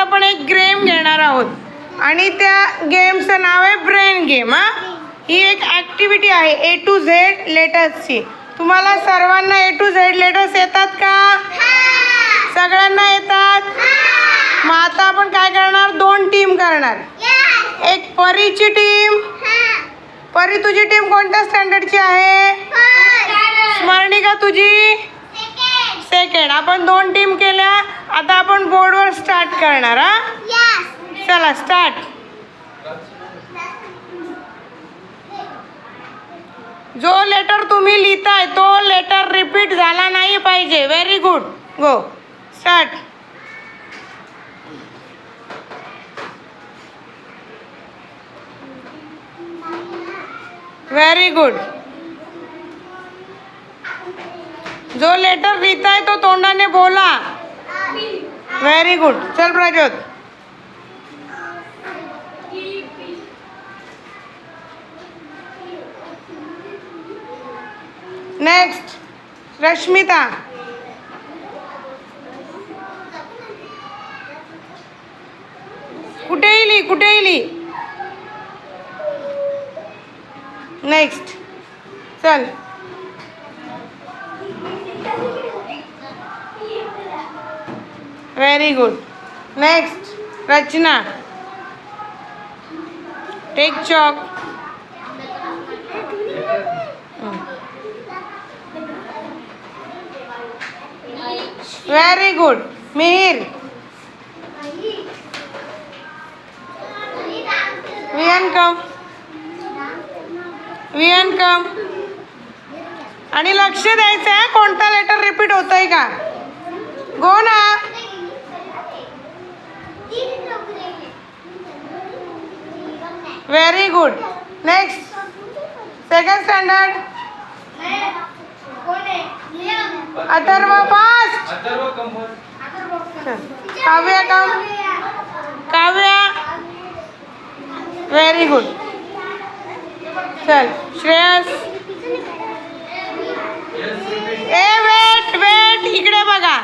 आपण एक गेम घेणार आहोत. आणि त्या गेमचं नाव आहे ब्रेन गेम हा. ही एक ॲक्टिव्हिटी आहे ए टू झेड लेटर्सची तुम्हाला सर्वांना ए टू झेड लेटर्स येतात का? सगळ्यांना येतात? मग आता आपण काय करणार? दोन टीम करणार. एक परीची टीम परी तुझी टीम कोणत्या स्टँडर्डची आहे? स्मरणिका तुझी? सेकंड. आपण दोन टीम केल्या आता आपण बोर्डवर स्टार्ट करणार हा? चला स्टार्ट जो लेटर तुम्ही लिहिताय तो लेटर रिपीट झाला नाही पाहिजे. Very good go start very good जो लेटर लिहिताय तो तोंडाने बोला. व्हेरी गुड चल प्रज्योत नेक्स्ट रश्मिता कुठे येली कुठे येली नेक्स्ट चल very good next Rachana take chalk very good Mihir Vian come Vian come आणि लक्ष द्यायचं आहे कोणता लेटर रिपीट होतोय का? गो ना very good. Next second standard Atharva fast Kavya come Kavya. Very good चल. श्रेयस ए वेट वेट इकडे बघा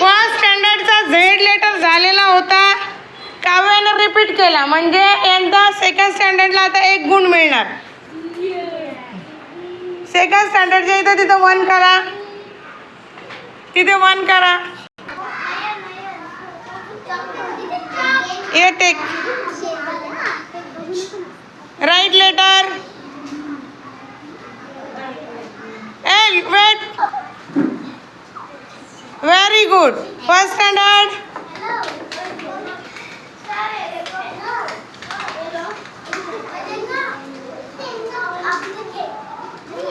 फर्स्ट स्टँडर्डचा झेड लेटर झालेला होता काव्यानं रिपीट केला. म्हणजे यंदा सेकंड स्टँडर्डला आता एक गुण मिळणार. सेकंड स्टँडर्डच्या इथं तिथं वन करा. तिथे वन करा. ये take right letter A wait very good first standard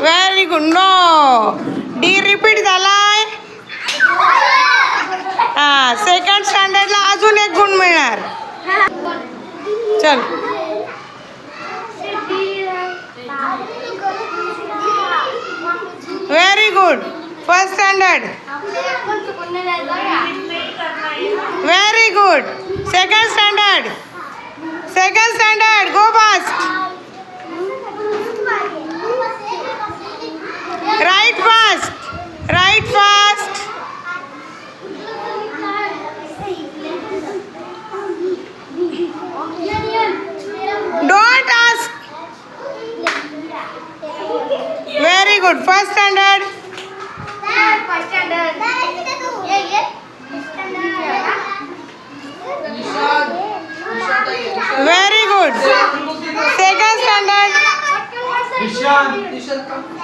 very good no. D repeat झालाय. हा सेकंड स्टँडर्डला अजून एक गुण मिळणार. चल. Very good first standard very good second standard second standard go fast Right fast. Don't ask. Very good. First standard. Very good. Second standard. Nishan. Nishan, come.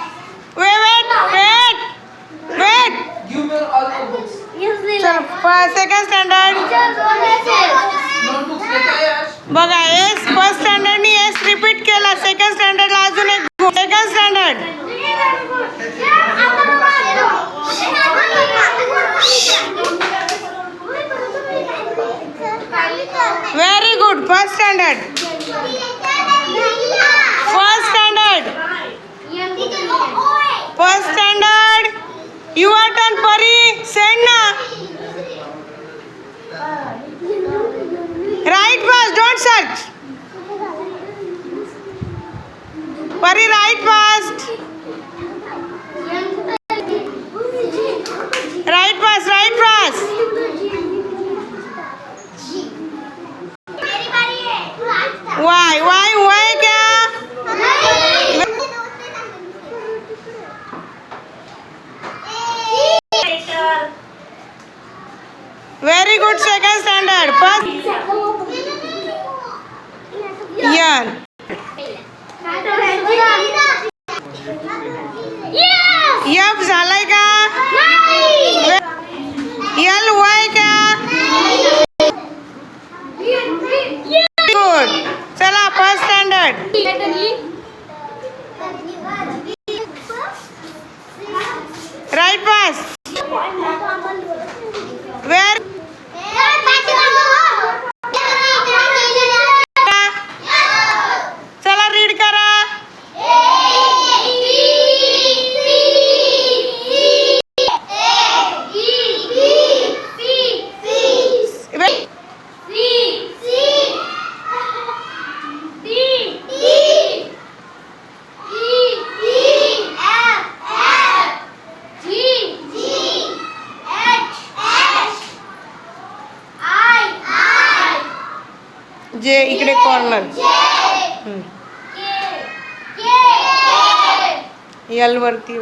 Second standard बघा S first स्टँडर्डनी S repeat केला. Second स्टँडर्डला अजून एक. Second standard Pari right fast right fast right fast Y Y Y क्या very good second standard first N J इकडे corner L वरती.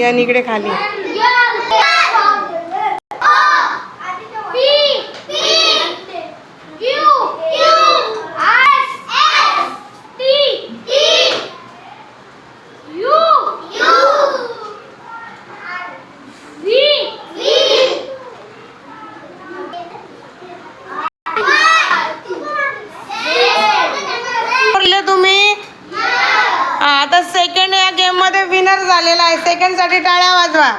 N इकडे खाली. आता सेकंड या गेममध्ये विनर झालेला आहे. सेकंडसाठी टाळ्या वाजवा.